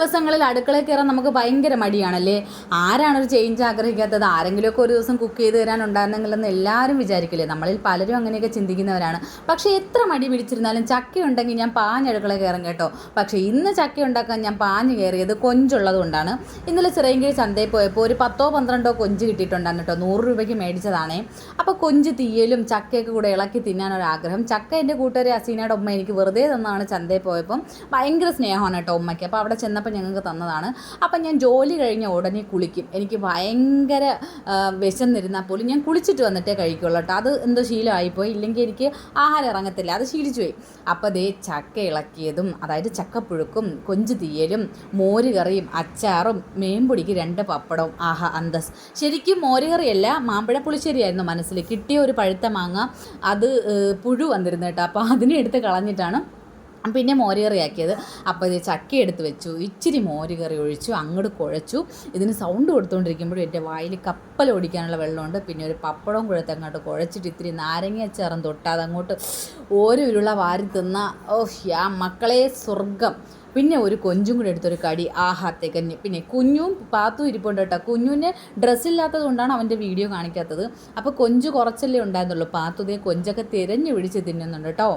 ദിവസങ്ങളിൽ അടുക്കളയിൽ കയറാൻ നമുക്ക് ഭയങ്കര മടിയാണല്ലേ? ആരാണ് ഒരു ചേഞ്ച് ആഗ്രഹിക്കാത്തത്? ആരെങ്കിലുമൊക്കെ ഒരു ദിവസം കുക്ക് ചെയ്ത് തരാനുണ്ടായിരുന്നെങ്കിലെന്ന് എല്ലാവരും വിചാരിക്കില്ലേ? നമ്മളിൽ പലരും അങ്ങനെയൊക്കെ ചിന്തിക്കുന്നവരാണ്. പക്ഷേ എത്ര മടി പിടിച്ചിരുന്നാലും ചക്ക ഉണ്ടെങ്കിൽ ഞാൻ പാഞ്ഞ് അടുക്കള കയറും കേട്ടോ. പക്ഷേ ഇന്ന് ചക്ക ഉണ്ടാക്കാൻ ഞാൻ പാഞ്ഞ് കയറിയത് കൊഞ്ചുള്ളത് കൊണ്ടാണ് ഇന്നലെ ചിറയൻകീഴ് ചന്തയിൽ പോയപ്പോൾ ഒരു പത്തോ പന്ത്രണ്ടോ കൊഞ്ച് കിട്ടിയിട്ടുണ്ടായിരുന്നു കേട്ടോ. നൂറ് രൂപയ്ക്ക് മേടിച്ചതാണേ. അപ്പോൾ കൊഞ്ച് തീയലും ചക്കയൊക്കെ കൂടെ ഇളക്കി തിന്നാനൊരാഗ്രഹം ചക്ക എന്റെ കൂട്ടുകാരി അസീനയുടെ ഉമ്മ എനിക്ക് വെറുതെ തന്നാണ് ചന്തയിൽ പോയപ്പം. ഭയങ്കര സ്നേഹമാണ് കേട്ടോ ഉമ്മയ്ക്ക്. അപ്പോൾ അവിടെ ചെന്നപ്പോൾ ഞങ്ങൾക്ക് തന്നതാണ്. അപ്പം ഞാൻ ജോലി കഴിഞ്ഞ ഉടനെ കുളിക്കും. എനിക്ക് ഭയങ്കര വിശന്നിരുന്നാൽ പോലും ഞാൻ കുളിച്ചിട്ട് വന്നിട്ടേ കഴിക്കുള്ളൂ കേട്ടോ. അത് എന്തോ ശീലമായിപ്പോയി. ഇല്ലെങ്കിൽ എനിക്ക് ആഹാരം ഇറങ്ങത്തില്ല. അത് ശീലിച്ചു പോയി. അപ്പോൾ ദേ ചക്ക ഇളക്കിയതും അതായത് ചക്കപ്പുഴുക്കും കൊഞ്ച് തീയലും മോരുകറിയും അച്ചാറും മേമ്പൊടിക്ക് രണ്ട് പപ്പടവും. ആഹാ അന്തസ്. ശരിക്കും മോരുകറിയല്ല മാമ്പഴ പുളിശ്ശേരിയായിരുന്നു മനസ്സിൽ. കിട്ടിയ ഒരു പഴുത്ത മാങ്ങ. അത് പുഴു വന്നിരുന്നു കേട്ടോ. അപ്പോൾ അതിനെ എടുത്ത് കളഞ്ഞിട്ടാണ് പിന്നെ മോരുകറിയാക്കിയത് അപ്പോൾ ഇത് ചക്ക എടുത്ത് വെച്ചു. ഇച്ചിരി മോരുകറി ഒഴിച്ചു. അങ്ങോട്ട് കുഴച്ചു. ഇതിന് സൗണ്ട് കൊടുത്തുകൊണ്ടിരിക്കുമ്പോഴും എന്റെ വായിൽ കപ്പൽ ഓടിക്കാനുള്ള വെള്ളമുണ്ട്. പിന്നെ ഒരു പപ്പടവും കുഴത്ത് അങ്ങോട്ട് കുഴച്ചിട്ട് ഇത്തിരി നാരങ്ങ ചേർന്ന് തൊട്ടാതെ അങ്ങോട്ട് ഓരോ ഉരുള വാരി തിന്ന ഓഹ് ആ മക്കളെ സ്വർഗം. പിന്നെ ഒരു കൊഞ്ചും കൂടെ എടുത്തൊരു കടി ആഹാ തികഞ്ഞ്. പിന്നെ കുഞ്ഞും പാത്തും ഇരിപ്പുണ്ട് കേട്ടോ. കുഞ്ഞുവിന് ഡ്രസ്സില്ലാത്തത് കൊണ്ടാണ് അവന്റെ വീഡിയോ കാണിക്കാത്തത്. അപ്പോൾ കൊഞ്ച് കുറച്ചല്ലേ ഉണ്ടായിരുന്നുള്ളൂ. പാത്തുതേ കൊഞ്ചൊക്കെ തിരഞ്ഞു പിടിച്ച് തിന്നുന്നുണ്ട് കേട്ടോ.